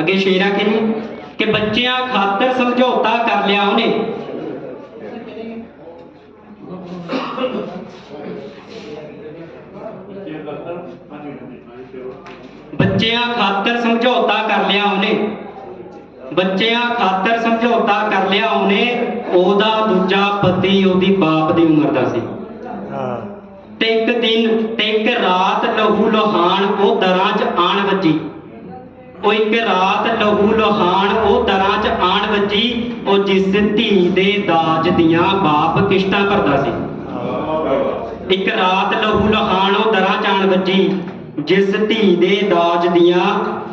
ਅੱਗੇ ਸ਼ੇਰਾ ਕਿ ਨਹੀਂ ਕਿ ਬੱਚਿਆਂ ਖਾਤਰ ਸਮਝੌਤਾ ਕਰ ਲਿਆ ਉਹਨੇ। ਬੱਚਿਆਂ ਖਾਤਰ ਸਮਝੌਤਾ ਕਰ ਲਿਆ ਉਹਨੇ। ਬੱਚਿਆਂ ਖਾਤਰ ਸਮਝੌਤਾ ਕਰ ਲਿਆ ਉਹਨੇ ਉਹਦਾ ਦੂਜਾ ਪਤੀ ਉਹਦੀ ਬਾਪ ਦੀ ਉਮਰ ਦਾ ਸੀ। ਹਾਂ। ਤੇ ਇੱਕ ਦਿਨ ਤੇ ਇੱਕ ਰਾਤ ਲਹੂ ਲੋਹਾਨ ਉਹ ਦਰਾਂ 'ਚ ਆਣ ਵੱਜੀ। ਉਹ ਇੱਕ ਰਾਤ ਲਹੂ ਲੋਹਾਨ ਉਹ ਦਰਾਂ 'ਚ ਆਣ ਵੱਜੀ, ਉਹ ਜਿਸ ਧੀ ਦੇ ਦਾਜ ਦੀਆਂ ਬਾਪ ਕਿਸ਼ਤਾਂ ਭਰਦਾ ਸੀ। ਇੱਕ ਰਾਤ ਲਹੂ ਲੋਹਾਨ ਉਹ ਦਰਾਂ 'ਚ ਆਣ ਵੱਜੀ, ਜਿਸ ਧੀ ਦੇ ਦਾਜ ਦੀਆਂ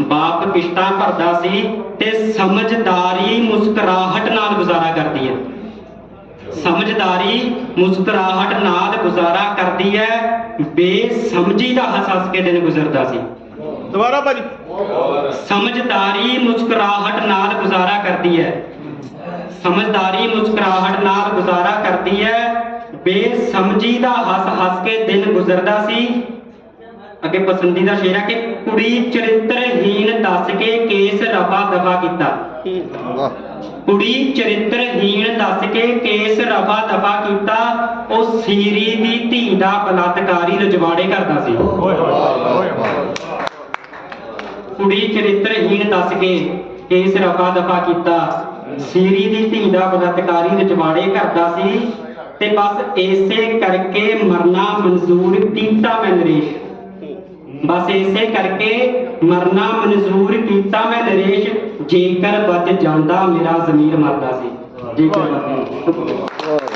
ਬਾਪ ਕਿਸ਼ਤਾਂ ਭਰਦਾ ਸੀ ਤੇ ਸਮਝਦਾਰੀ ਮੁਸਕਰਾਹਟ ਨਾਲ ਗੁਜ਼ਾਰਾ ਕਰਦੀ ਹੈ। ਸਮਝਦਾਰੀ ਮੁਸਕਰਾਹਟ ਨਾਲ ਗੁਜ਼ਾਰਾ ਕਰਦੀ ਹੈ, ਬੇਸਮਝੀ ਦਾ ਹੱਸ ਹੱਸ ਕੇ ਦਿਨ ਗੁਜ਼ਰਦਾ ਸੀ। ਦੁਬਾਰਾ ਭਾਜੀ। ਸਮਝਦਾਰੀ ਮੁਸਕਰਾਹਟ ਨਾਲ ਗੁਜ਼ਾਰਾ ਕਰਦੀ ਹੈ। ਸਮਝਦਾਰੀ ਮੁਸਕਰਾਹਟ ਨਾਲ ਗੁਜ਼ਾਰਾ ਕਰਦੀ ਹੈ। ਬੇਸਮਝੀ ਦਾ ਹੱਸ ਹੱਸ ਕੇ ਦਿਨ ਗੁਜ਼ਰਦਾ ਸੀ। ਅੱਗੇ ਪਸੰਦੀਦਾ ਸ਼ੇਰ ਹੈ ਕਿ ਕੁੜੀ ਚਰਿੱਤਰਹੀਣ ਦੱਸ ਕੇ ਕੇਸ ਰਫਾ ਦਫਾ ਕੀਤਾ। ਕੁੜੀ ਚਰਿੱਤਰਹੀਣ ਦੱਸ ਕੇ ਕੇਸ ਰਫਾ ਦਫਾ ਕੀਤਾ। ਉਹ ਸੀਰੀ ਦੀ ਧੀ ਦਾ ਬਲਾਤਕਾਰੀ ਰਜਵਾੜੇ ਕਰਦਾ ਸੀ। ਓਏ ਹੋਏ ਓਏ ਹੋਏ। ਕੁੜੀ ਚਰਿੱਤਰਹੀਣ ਦੱਸ ਕੇ ਕੇਸ ਰਫਾ ਦਫਾ ਕੀਤਾ। ਸੀਰੀ ਦੀ ਧੀ ਦਾ ਬਲਾਤਕਾਰੀ ਰਜਵਾੜੇ ਕਰਦਾ ਸੀ ਤੇ ਬਸ ਇਸੇ ਕਰਕੇ ਮਰਨਾ ਮਨਜ਼ੂਰ ਕੀਤਾ ਮੈਂ ਨਰੇਸ਼। ਬਸ ਇਸੇ ਕਰਕੇ ਮਰਨਾ ਮਨਜ਼ੂਰ ਕੀਤਾ ਮੈਂ ਨਰੇਸ਼, ਜੇਕਰ ਬਚ ਜਾਂਦਾ ਮੇਰਾ ਜ਼ਮੀਰ ਮਰਦਾ ਸੀ। ਜੇਕਰ ਬਚ